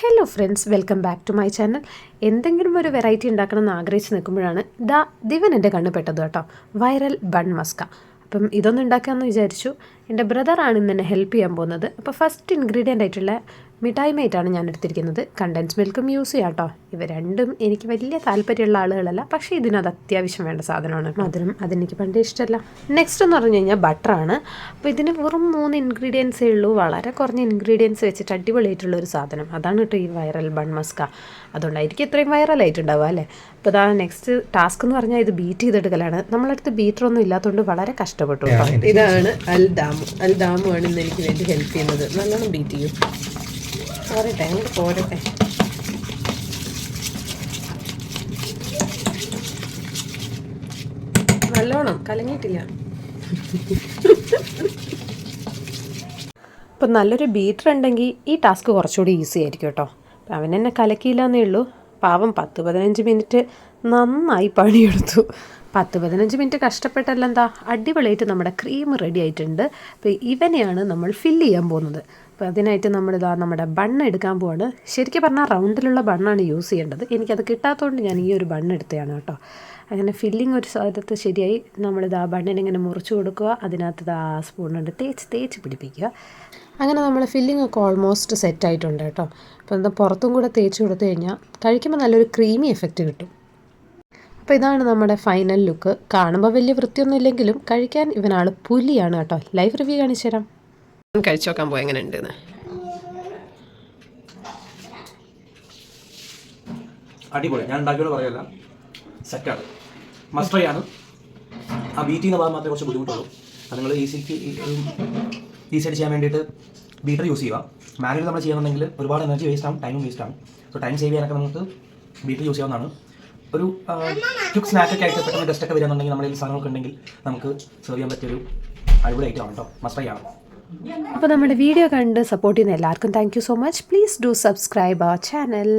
Hello friends welcome back to my channel എന്തെങ്കിലും ഒരു variety ഉണ്ടാക്കണം എന്ന് ആഗ്രഹിച്ച് നിൽക്കുമ്പോഴാണ് ദാ ദിവൻ എന്റെ കണ്ണ് പെട്ടത് കേട്ടോ. വൈറൽ ബൺ മസ്ക അപ്പം ഇതൊന്നും ഉണ്ടാക്കാമെന്ന് വിചാരിച്ചു. എന്റെ ബ്രദറാണ് ഇന്ന് എന്നെ ഹെൽപ്പ് ചെയ്യാൻ പോകുന്നത്. അപ്പോൾ ഫസ്റ്റ് ഇൻഗ്രീഡിയന്റ് ആയിട്ടുള്ള മിഠായി മേറ്റാണ് ഞാൻ എടുത്തിരിക്കുന്നത്. കണ്ടൻസ് മിൽക്കും യൂസ് ചെയ്യാം കേട്ടോ ഇവ രണ്ടും എനിക്ക് വലിയ താല്പര്യമുള്ള ആളുകളല്ല. പക്ഷേ ഇതിനത് അത്യാവശ്യം വേണ്ട സാധനമാണ് മധുരം അതെനിക്ക് പണ്ടേ ഇഷ്ടമല്ല നെക്സ്റ്റ് എന്ന് പറഞ്ഞു കഴിഞ്ഞാൽ ബട്ടറാണ് അപ്പോൾ ഇതിന് വെറും മൂന്ന് ഇൻഗ്രീഡിയൻസേ ഉള്ളൂ. വളരെ കുറഞ്ഞ ഇൻഗ്രീഡിയൻസ് വെച്ചിട്ട് അടിപൊളിയായിട്ടുള്ള ഒരു സാധനം. അതാണ് കേട്ടോ ഈ വൈറൽ ബൺ മസ്ക അതുകൊണ്ടായിരിക്കും ഇത്രയും വൈറലായിട്ടുണ്ടാവുക അല്ലേ? അപ്പോൾ അതാണ് നെക്സ്റ്റ് ടാസ്ക് എന്ന് പറഞ്ഞാൽ ഇത് ബീറ്റ് ചെയ്തെടുക്കലാണ്. നമ്മളടുത്ത് ബീറ്ററൊന്നും ഇല്ലാത്തതുകൊണ്ട് വളരെ കഷ്ടപ്പെട്ടു ഇതാണ് അൽ ദാമു അൽ ദാമു ആണ് ഇന്ന് എനിക്ക് വേണ്ടി ഹെൽപ്പ് ചെയ്യുന്നത്. നല്ലോണം ബീറ്റ് ചെയ്യും. പോരട്ടെ അങ്ങോട്ട് പോരട്ടെ. നല്ലോണം കലങ്ങിയിട്ടില്ല. അപ്പം നല്ലൊരു ബീറ്റർ ഉണ്ടെങ്കിൽ ഈ ടാസ്ക് കുറച്ചുകൂടി ഈസി ആയിരിക്കും കേട്ടോ. അപ്പം അവൻ എന്നെ കലക്കിയില്ല എന്നേ ഉള്ളൂ. പാവം പത്ത് പതിനഞ്ച് മിനിറ്റ് നന്നായി പണിയെടുത്തു. പത്ത് പതിനഞ്ച് മിനിറ്റ് കഷ്ടപ്പെട്ടല്ല എന്താ അടിപൊളിയായിട്ട് നമ്മുടെ ക്രീം റെഡി ആയിട്ടുണ്ട്. അപ്പോൾ ഇവനെയാണ് നമ്മൾ ഫില്ല് ചെയ്യാൻ പോകുന്നത്. അപ്പോൾ അതിനായിട്ട് നമ്മളിതാ നമ്മുടെ ബണ്ണ് എടുക്കാൻ പോവാണ്. ശരിക്കും പറഞ്ഞാൽ റൗണ്ടിലുള്ള ബണ്ണാണ് യൂസ് ചെയ്യേണ്ടത്. എനിക്കത് കിട്ടാത്തതുകൊണ്ട് ഞാൻ ഈ ഒരു ബണ്ണ് എടുത്തതാണ് കേട്ടോ. അങ്ങനെ ഫില്ലിങ് ഒരു സ്ഥലത്ത് ശരിയായി. നമ്മളിത് ആ ബണ്ണിനെ ഇങ്ങനെ മുറിച്ച് കൊടുക്കുക. അതിനകത്ത് ഇത് ആ സ്പൂൺ കൊണ്ട് തേച്ച് തേച്ച് പിടിപ്പിക്കുക. അങ്ങനെ നമ്മൾ ഫില്ലിംഗ് ഒക്കെ ഓൾമോസ്റ്റ് സെറ്റ് ആയിട്ടുണ്ട് കേട്ടോ. അപ്പോൾ എന്താ പുറത്തും കൂടെ തേച്ച് കൊടുത്തു കഴിഞ്ഞാൽ കഴിക്കുമ്പോൾ നല്ലൊരു ക്രീമി എഫക്റ്റ് കിട്ടും. അപ്പോൾ ഇതാണ് നമ്മുടെ ഫൈനൽ ലുക്ക് കാണുമ്പോൾ വലിയ വൃത്തിയൊന്നും ഇല്ലെങ്കിലും കഴിക്കാൻ ഇവനാൾ പുലിയാണ് കേട്ടോ. ലൈവ് റിവ്യൂ കാണിച്ചു തരാം. കഴിച്ചു നോക്കാൻ പോയി എങ്ങനെ ഉണ്ടെന്ന് അടിപൊളി. ഞാൻ ഉണ്ടാക്കിയോട് പറയല്ല. സെറ്റാണ് മസ്റ്റ് ട്രൈ ആണ്. ആ ബീറ്റ് ചെയ്യുന്ന ഭാഗം മാത്രമേ കുറച്ച് ബുദ്ധിമുട്ടുള്ളൂ. അത് നിങ്ങൾ ഈസിക്ക് ഈസിയായിട്ട് ചെയ്യാൻ വേണ്ടിയിട്ട് ബീറ്റർ യൂസ് ചെയ്യുക. മാനുവൽ നമ്മൾ ചെയ്യണമെന്നുണ്ടെങ്കിൽ ഒരുപാട് എനർജി വേസ്റ്റ് ആവും ടൈമും വേസ്റ്റ് ആവും. സോ ടൈം സേവ് ചെയ്യാനൊക്കെ നമുക്ക് ബീറ്റർ യൂസ് ചെയ്യാവുന്നതാണ്. ഒരു ക്യുക്ക് സ്നാക്കൊക്കെ ആയിട്ട് പെട്ടെന്ന് ഗസ്റ്റ് ഒക്കെ വരികയാണെന്നുണ്ടെങ്കിൽ നമ്മുടെ ഈ സാധനങ്ങളൊക്കെ ഉണ്ടെങ്കിൽ നമുക്ക് സെർവ് ചെയ്യാൻ പറ്റിയൊരു അടിപൊളി ഐറ്റം ആണ് കേട്ടോ മസ്റ്റ് ആണ്. അപ്പോൾ നമ്മുടെ വീഡിയോ കണ്ട് സപ്പോർട്ട് ചെയ്യുന്ന എല്ലാവർക്കും thank so much please do subscribe our channel